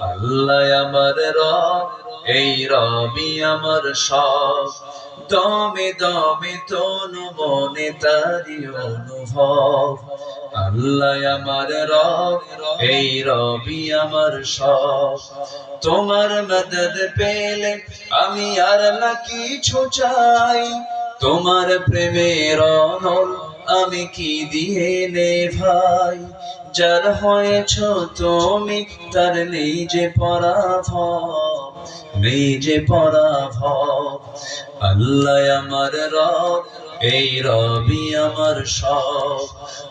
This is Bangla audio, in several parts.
আল্লাহ আমার রব, এই রবি আমার সব। দমে দমে তনু মনে তারি অনুভব। আল্লাহ আমার রব, এই রবি আমার সব। তোমার মদদ পেলে আমি আর না কিছু চাই। তোমার প্রেমের আমি কি দিয়ে নে ভাই? যার হয়েছ তুমি, তার নেই যে পরাভব নেই যে পরাভব। আল্লাহ আমার রব, এই রবি আমার সব।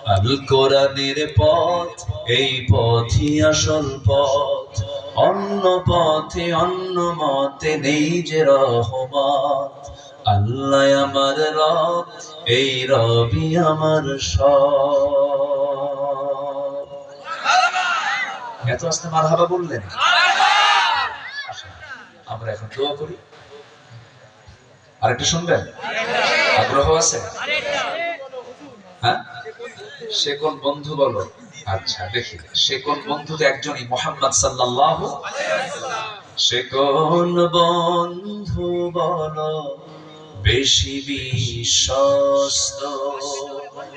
আল কোরআনের পথ, এই পথই আসল পথ। অন্য পথে অন্য মতে নেই যে রহমত। আল্লাহ আমার রব, এই রবি আমার সব। এত আসতে মার হাবা বললেন আমরা এখন দোয়া করি। আরেকটা শুনবেন? আগ্রহ আছে? হ্যাঁ? সে কোন বন্ধু বলো? আচ্ছা দেখি। সে কোন বন্ধু তো একজনই, মোহাম্মদ সাল্লাল্লাহ সে কোন বন্ধু বলো? বেশি বিশ্বস্ত।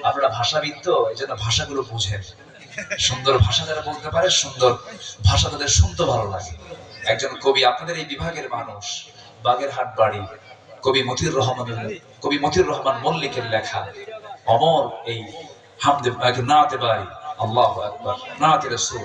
আপনারা ভাষাবিদ তো এই জন্য ভাষাগুলো বুঝেন। সুন্দর ভাষা যারা বলতে পারে, সুন্দর ভাষা তাদের শুনতে ভালো লাগে। একজন কবি, আপনাদের এই বিভাগের মানুষ, বাগেরহাট বাড়ি, কবি মতিউর রহমান, কবি মতিউর রহমান মল্লিকের লেখা, অমর এই হামদে নাতে বাড়ি, আল্লাহ আকবার, নাতে রসুল।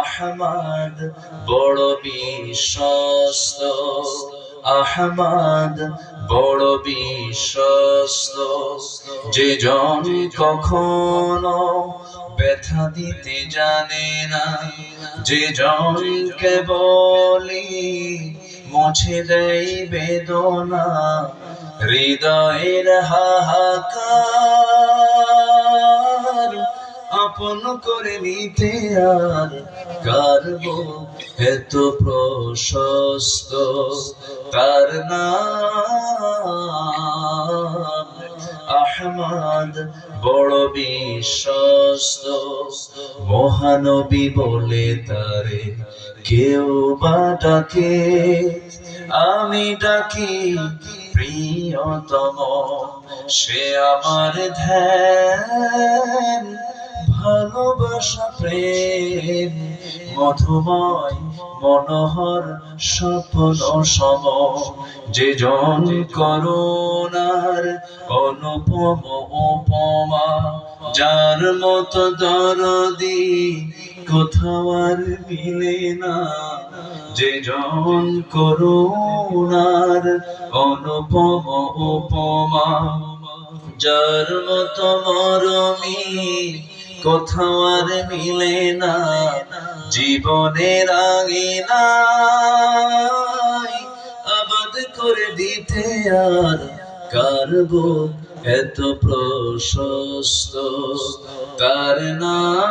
আহমদ বড় বিশ্বস্ত, আহমদ বড় বিশ্বস্ত। যে জন কখনো ব্যথা দিতে জানে না, যে জন কেবলি মুছে দেয় বেদনা, হৃদয়ের হাহাকার। আপন করে নিতে আর কারব এত প্রশস্ত তার নাম। আহমদ বড় বিশ্বস্ত, মহানবী বলে তারে কেউ বা ডাকে। আমি ডাকি প্রিয়তম, সে আমার ধ্যান। ভালোবাসা, প্রেম, মধুময়, মনোহর স্বপ্ন সম। যে জন করুণার অনুপম উপমা, যার মত দরদি কোথাও আর মিলে না। যে জন করুণার অনুপম উপমা, যার মত মরমি কোথাও আর মিলে না, জীবনের আগে নাই আবাদ করে দিতে আর কারব এত প্রশস্ত? কার নাম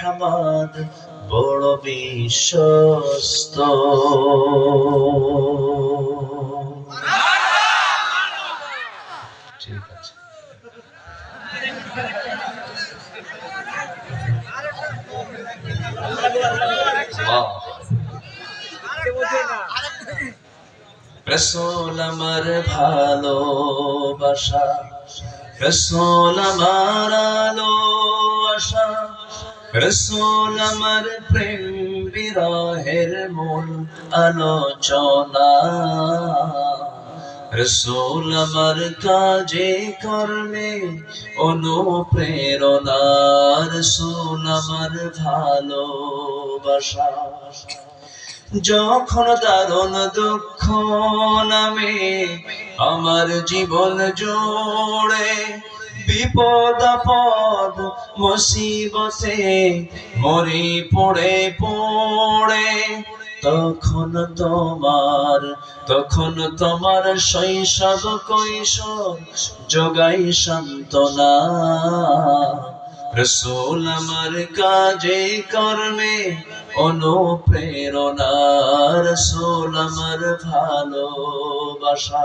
আহমদ বড় বিশ্বস্ত। ঠিক আমার ভালোবাসা রসুল আমার আলো আশা। রসুল আমার প্রেম বিরহের মূল আলোচনা। রসুল আমার কাজে, কর্মে অনুপ্রেরণা। রসুল আমার ভালোবাসা। যখন দারুণ দুঃখ নামে, আমার জীবন জোড়ে বিপদ, আপদ, মুসিবতে মরি পড়ে পড়ে। তখন তোমার তখন তোমার শৈশব কৈশোর যোগাই সান্ত্বনা। রসুল আমার কাজে, কর্মে অনুপ্রেরণা। রসুল আমার ভালোবাসা।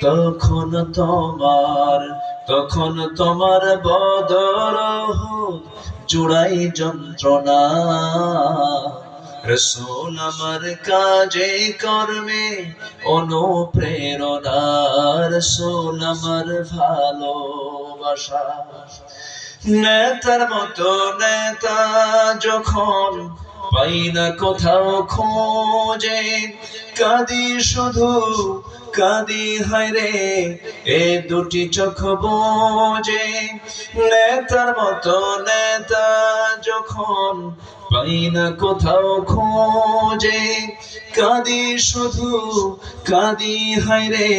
তখন তোমার তখন তোমার বদর জুড়াই যন্ত্রণা। রসুল আমার কাজে কর্মে অনুপ্রেরণা। রসুল আমার ভালোবাসা। নেতার মতো নেতা যখন পাই না কোথাও খোঁজে। কাঁদি শুধু, কাঁদি হায়রে এ দুটি চোখ বোঝে। নেতার মতো নেতা। যখন পাই না কোথাও খোঁজে, কাঁদি শুধু, কাঁদি হাইরে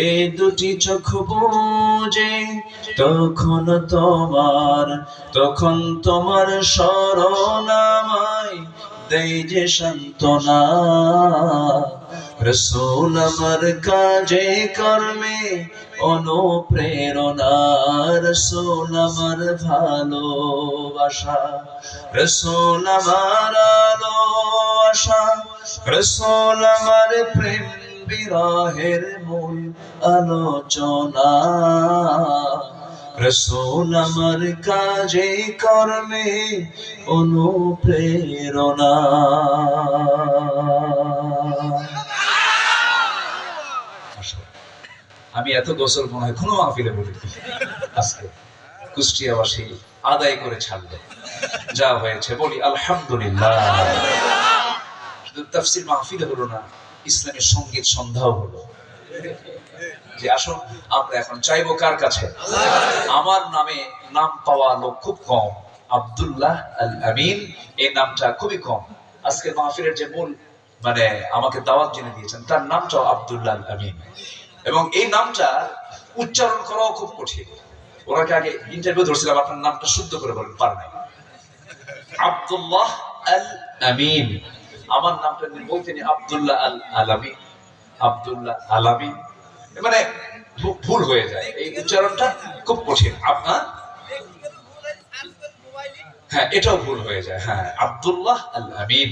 এ দুটি চোখ বোঝে। তখন তোমার তখন তোমার শরণামায় দেয় যে সান্ত্বনা। রসুল আমার কাজে, কর্মে অনুপ্রেরণা। রসুল আমার ভালোবাসা। রসুল আমার আলো আশা। রসুল আমার প্রেম বিরহের মূল আলোচনা। রসুল আমার কাজে, কর্মে অনুপ্রেরণা। আমি এত গোসল মনে হয় কোনো মাহফিলে বলি। আজকে কুষ্টিয়াবাসী আদায় করে ছাড়লো। যা হয়েছে, বলি আলহামদুলিল্লাহ। শুধু তাফসির মাহফিলে হলো না ইসলামের সংগীত সন্ধ্যাও হলো। যে আসুন, আমরা এখন চাইব কার কাছে? আমার নামে নাম পাওয়া লোক খুব কম। আব্দুল্লাহ আল আমিন এই নামটা খুবই কম। আজকে মাহফিলের যে মূল মানে আমাকে দাওয়াত জেনে দিয়েছেন, তার নামটাও আব্দুল্লাহ আল আমিন এবং এই নামটা উচ্চারণ করাও খুব কঠিন। ওনাকে আগে ইন্টারভিউ ধরছিলাম, আপনার নামটা শুদ্ধ করে বলেন, পার নাই। আব্দুল্লাহ আল আমিন আমার নামটা তিনি বলতেন আব্দুল্লাহ আল আলামি আব্দুল্লাহ আলামি মানে ভুল হয়ে যায়। এই উচ্চারণটা খুব কঠিন। আপনার হ্যাঁ এটাও ভুল হয়ে যায়। হ্যাঁ আব্দুল্লাহ আল আমিন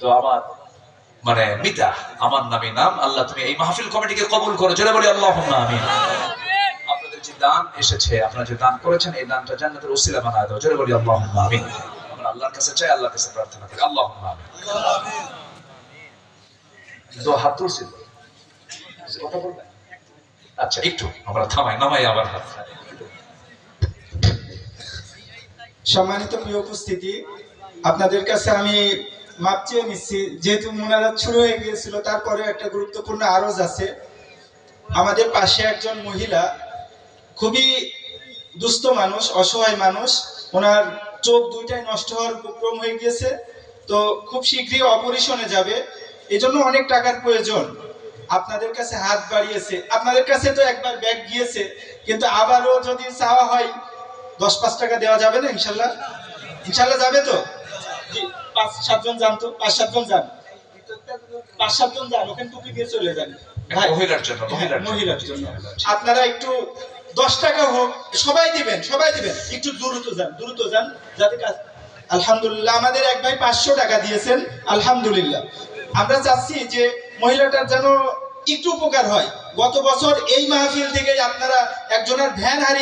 তো আমার মানে মিতা, আমার নামে নাম, আল্লাহ তুমি এই মাহফিল কমিটিকে কবুল করো। জোরে বলি আল্লাহ আমিন। আপনাদের যে দান এসেছে, আপনারা যে দান করেছেন, এই দানটা জান্নাতের ওসিলা বানায় দাও। জোরে বলি আল্লাহ আমিন। আল্লাহর কাছে চাই, আল্লাহর কাছে প্রার্থনা করি। আল্লাহ আমিন। তো হাত তুলছিল কথা বলবেন? আচ্ছা একটু, আমরা থামাই, নামাই আবার হাত। সম্মানিত প্রিয় উপস্থিতি, আপনাদের কাছে আমি মাপ চেয়ে নিচ্ছি, যেহেতু মোনাজাত শুরু হয়ে গিয়েছিল তারপরে একটা গুরুত্বপূর্ণ আরজ আছে। আমাদের পাশে একজন মহিলা, খুবই দুস্থ মানুষ, অসহায় মানুষ, ওনার চোখ দুইটাই নষ্ট হওয়ার উপক্রম হয়ে গিয়েছে, তো খুব শীঘ্রই অপারেশনে যাবে। এজন্য অনেক টাকার প্রয়োজন। আপনাদের কাছে হাত বাড়িয়েছে। আপনাদের কাছে তো একবার ব্যাগ গিয়েছে কিন্তু আবারও যদি চাওয়া হয় দশ পাঁচ টাকা দেওয়া যাবে না ইনশাল্লাহ? ইনশাল্লাহ যাবে তো? পাঁচ সাতজন যান তো পাঁচ সাতজন যান। পাঁচ সাতজন যান ওখানে টুপি দিয়ে চলে যান। মহিলার হ্যাঁ, মহিলার জন্য। আপনারা একটু দশ টাকা হোক সবাই দিবেন সবাই দিবেন। একটু দ্রুত যান দ্রুত যান যাতে কাজ- আলহামদুলিল্লাহ আমাদের এক ভাই পাঁচশো টাকা দিয়েছেন আলহামদুলিল্লাহ। আমরা চাচ্ছি যে মহিলাটার যেন একটু উপকার হয়। গত বছর এই মাহফিল থেকে আপনারা একজনের ভ্যান হারিয়ে